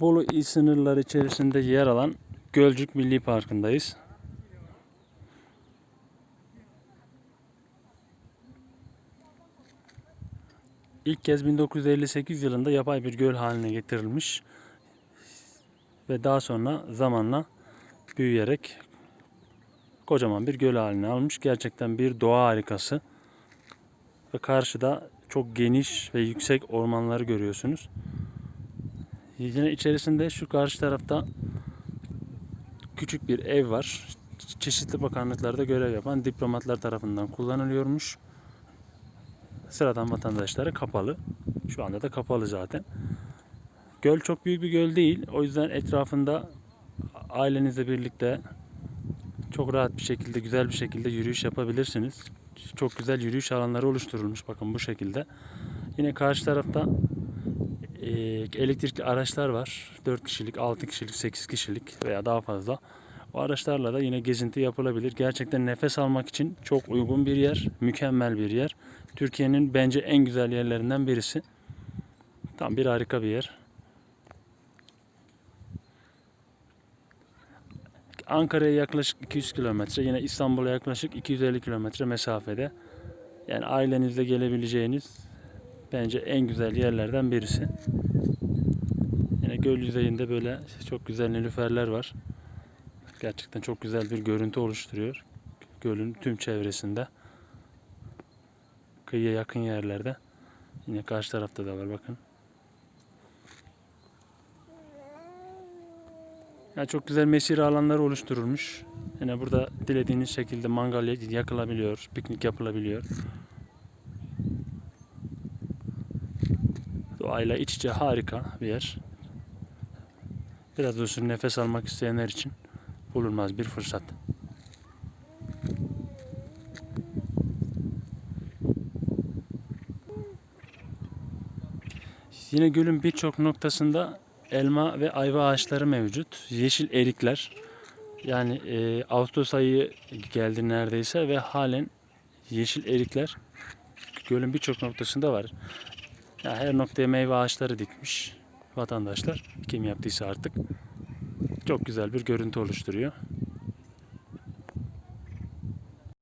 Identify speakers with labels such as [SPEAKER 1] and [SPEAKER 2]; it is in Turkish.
[SPEAKER 1] Bolu il sınırları içerisinde yer alan Gölcük Milli Parkı'ndayız. İlk kez 1958 yılında yapay bir göl haline getirilmiş ve daha sonra zamanla büyüyerek kocaman bir göl haline almış. Gerçekten bir doğa harikası. Ve karşıda çok geniş ve yüksek ormanları görüyorsunuz. Yine içerisinde şu karşı tarafta küçük bir ev var. Çeşitli bakanlıklarda görev yapan diplomatlar tarafından kullanılıyormuş. Sıradan vatandaşlara kapalı. Şu anda da kapalı zaten. Göl çok büyük bir göl değil. O yüzden etrafında ailenizle birlikte çok rahat bir şekilde, güzel bir şekilde yürüyüş yapabilirsiniz. Çok güzel yürüyüş alanları oluşturulmuş bakın bu şekilde. Yine karşı tarafta e, elektrikli araçlar var. 4 kişilik, 6 kişilik, 8 kişilik veya daha fazla. O araçlarla da yine gezinti yapılabilir. Gerçekten nefes almak için çok uygun bir yer, mükemmel bir yer. Türkiye'nin bence en güzel yerlerinden birisi. Tam bir harika bir yer. Ankara'ya yaklaşık 200 kilometre, yine İstanbul'a yaklaşık 250 kilometre mesafede. Yani ailenizle gelebileceğiniz bence en güzel yerlerden birisi. Yine göl yüzeyinde böyle çok güzel nilüferler var. Gerçekten çok güzel bir görüntü oluşturuyor. Gölün tüm çevresinde. Kıyıya yakın yerlerde. Yine karşı tarafta da var bakın. Ya çok güzel mesire alanları oluşturulmuş. Yine burada dilediğiniz şekilde mangal yakılabiliyor, piknik yapılabiliyor. Doğayla iç içe harika bir yer. Biraz olsun nefes almak isteyenler için bulunmaz bir fırsat. Yine gölün birçok noktasında elma ve ayva ağaçları mevcut. Yeşil erikler. Yani e, Ağustos ayı geldi neredeyse ve halen yeşil erikler gölün birçok noktasında var. Ya her noktaya meyve ağaçları dikmiş vatandaşlar. Kim yaptıysa artık. Çok güzel bir görüntü oluşturuyor.